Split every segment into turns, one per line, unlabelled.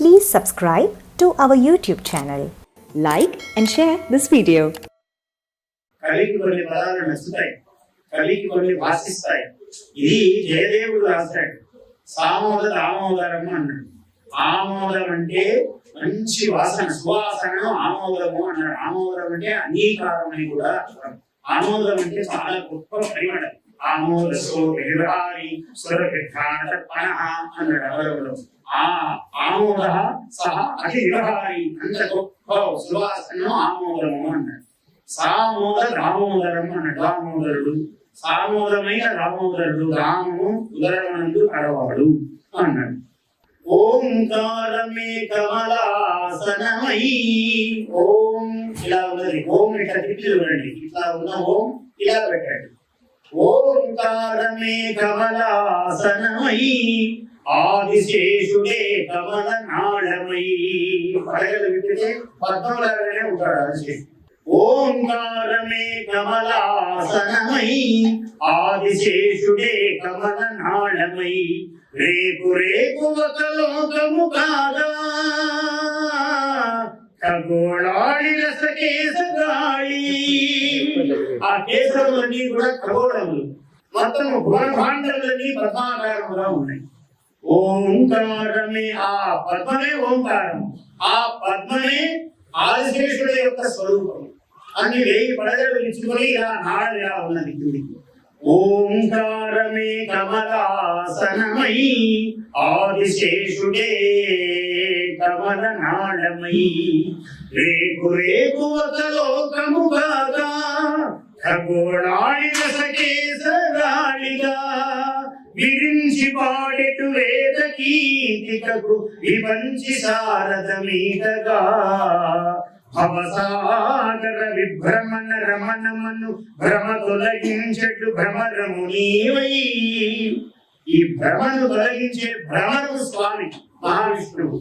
Please subscribe to our YouTube channel. Like and share this video.
కలికి కొన్ని పదాలు నచ్చుతాయి. కలికి కొన్ని భాషిస్తాయి ఇది జయదేవుడు రాశాడు సామోద ఆమోదరము అన్నాడు. ఆమోదం అంటే మంచి వాసన సువాసనను ఆమోదము అన్నాడు. ఆమోదం అంటే అంగీకారం అని కూడా అర్థం. ఆమోదం అంటే చాలా గొప్ప పరిమళం. ఆమోద విహారి సురభిఘానతర్పణ అన్నాడు ఆ ఆమోద సహ అతి విహారి అంత గొప్ప సువాసనను ఆమోదము అన్నాడు సామోద దామోదరం అన్నాడు దామోదరుడు సామోదమైన దామోదరుడు రాము ఉదరమందు కలవాడు అన్నాడు ఓంకారమే కమలాసనమై ఓం ఇలా ఉన్నది ఓం ఇట్లా తిప్పి చూడండి. ఇట్లా ఉన్న ఓం ఇలా పెట్టండి. ఓంకారమే కమలాసనమై ఆదిశేషుడే కమల నాళమై పడగలు విప్పితే పద్మలాగానే ఉంటాడు ఆదిశేషుడు ఓంకారమే కమలాసనమై ఆదిశేషుడే కమల నాళమై రేపు రేపు ఒక లోకము కాదా? ఖగోళాడి రసకేశ గాళి. ఆ కేశములన్నీ కూడా ఖగోళములు మొత్తం బ్రహ్మాండములన్నీ పద్మాకారముగా ఉన్నాయి. ఓంకారమే ఆ పద్మమే ఓంకారం. ఆ పద్మమే ఆదిశేషుడు యొక్క స్వరూపం. అన్ని వేయి పడగలు ఇచ్చుకొని ఇలా నాడ ఇలా ఉన్నది కిందికి ఓంకారమే కమలాసనమై ఆదిశేషుడే కమల నాళమై రేపు రేపు వసలోకము లోకము కాగా ఖగోళాడి రసకేసరాళిగా విరించి పాడెటు వేద కీర్తికకు వివంచి శారద మీదగా భవసాగర విభ్రమణ రమణమను భ్రమ తొలగించడు భ్రమరము నీవై. ఈ భ్రమను తొలగించే భ్రమరు స్వామి మహావిష్ణువు.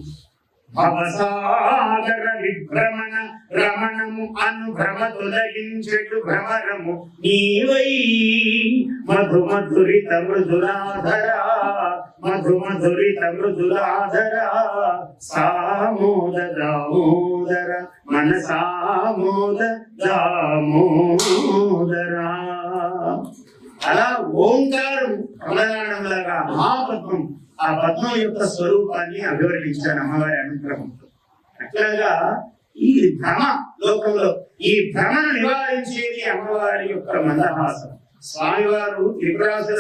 భవసాగర విభ్రమణ రమణము అను భ్రమ తొలగించెట్టు భ్రమరము నీవై. మధు మధురిత మృదురాధర మధు మధురిత మృదురాధర సామోద దామోదర మన సామోద దామోదరా అలా ఓంకారం కమలనాడంలాగా మహాపద్మం ఆ పద్మం యొక్క స్వరూపాన్ని అభివర్ణించారు అమ్మవారి అనుగ్రహంతో అట్లాగా ఈ భ్రమ లోకంలో ఈ భ్రమను నివారించేది అమ్మవారి యొక్క మందహాసం. స్వామివారు త్రిపురాసుర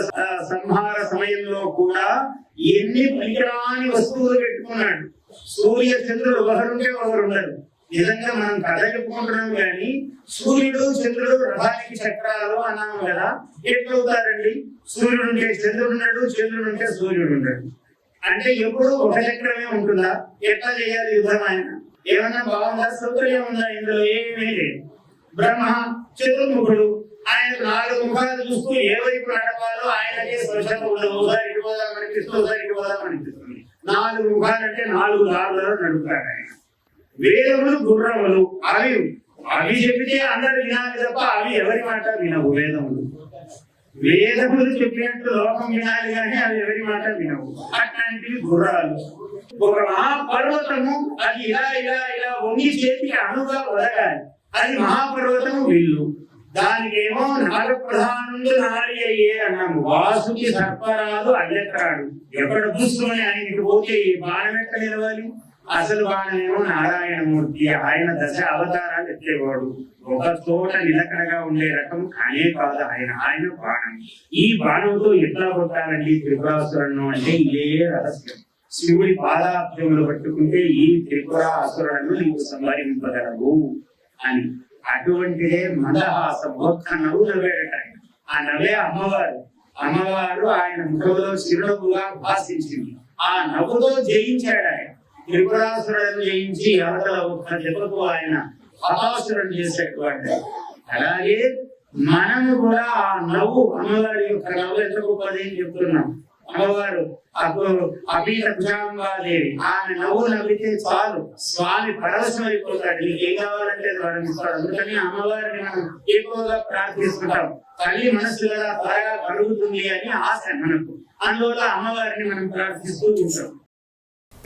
సంహార సమయంలో కూడా ఎన్ని పనికిరాని వస్తువులు పెట్టుకున్నాడు. సూర్య చంద్రుడు ఒకరుంటే ఒకరు ఉండరు నిజంగా మనం కథ చెప్పుకుంటున్నాం కానీ సూర్యుడు చంద్రుడు రథానికి చక్రాలు అన్నాము కదా. ఎట్లవుతారండి? సూర్యుడు ఉంటే చంద్రుడు ఉన్నాడు చంద్రుడు ఉంటే సూర్యుడు ఉన్నాడు అంటే ఎప్పుడు ఒక చక్రమే ఉంటుందా? ఎట్లా చేయాలి యుద్ధం ఆయన? ఏమన్నా బాగుందా? సౌకర్యం ఉందా ఇందులో? ఏమీ లేదు. బ్రహ్మ చతుర్ముఖుడు. ఆయన నాలుగు ముఖాలు చూస్తూ ఏ వైపు నడపాలో ఆయనకే స్పష్టత ఉండదు. ఒకసారి ఇటు పోదాం అనిపిస్తుంది ఒకసారి ఇటు పోదాం అనిపిస్తుంది నాలుగు ముఖాలంటే నాలుగు దారులలో నడుపుతాడు ఆయన. వేదములు గుర్రములు. అవి అవి చెప్పితే అందరు వినాలి తప్ప అవి ఎవరి మాట వినవు? వేదములు. వేదములు చెప్పినట్టు లోకం వినాలి కానీ అవి ఎవరి మాట వినవు? అట్లాంటివి గుర్రాలు. ఒక మహాపర్వతము అది ఇలా ఇలా ఇలా వంగి చేతికి అణుగా వదగాలి అది మహాపర్వతము విల్లు. దానికేమో నాగప్రధానుడు నారి అయ్యే అన్నాము వాసుకి సర్పరాదు అల్లెత్తాడు ఎక్కడ చూసుకుని ఆయనకి పోతే ఈ బాణం ఎక్కడ నిలవాలి? అసలు బాణమేమో నారాయణమూర్తి. ఆయన దశ అవతారాలు ఎత్తేవాడు. ఒక చోట నిలకడగా ఉండే రకం కానే కాదు ఆయన ఆయన బాణం. ఈ బాణంతో ఎట్లా కొట్టాలండి త్రిపురాసురను అంటే ఇదే రహస్యం. శివుడి పాదాబ్జములు పట్టుకుంటే ఈ త్రిపురాసురులను నీవు సంహరింపగలవు అని. అటువంటిదే మందహాసం ఒక్క నవ్వు నవ్వేట ఆ నవ్వే అమ్మవారు. అమ్మవారు ఆయన ముఖంలో చిరునవ్వుగా భాషించింది. ఆ నవ్వుతో జయించాడు ఆయన. త్రిపురాసురులను జయించి అవతల ఒక్క దెబ్బకు ఆయన హతాసురుడు చేసేటువంటి అలాగే మనము కూడా ఆ నవ్వు అమ్మవారి యొక్క నవ్వు ఎంత గొప్పది అని చెప్తున్నాం. అమ్మవారు అప్పుడు ఆమె నవ్వు నవ్వితే చాలు. స్వామి పరవశం అయిపోతాడు. నీకు ఏం కావాలంటే అందుకని అమ్మవారిని మనం ఎక్కువగా ప్రార్థిస్తుంటాం. తల్లి మనసు కదా త్వరగా కలుగుతుంది అని ఆశ మనకు. అందువల్ల అమ్మవారిని మనం ప్రార్థిస్తూ ఉంటాం.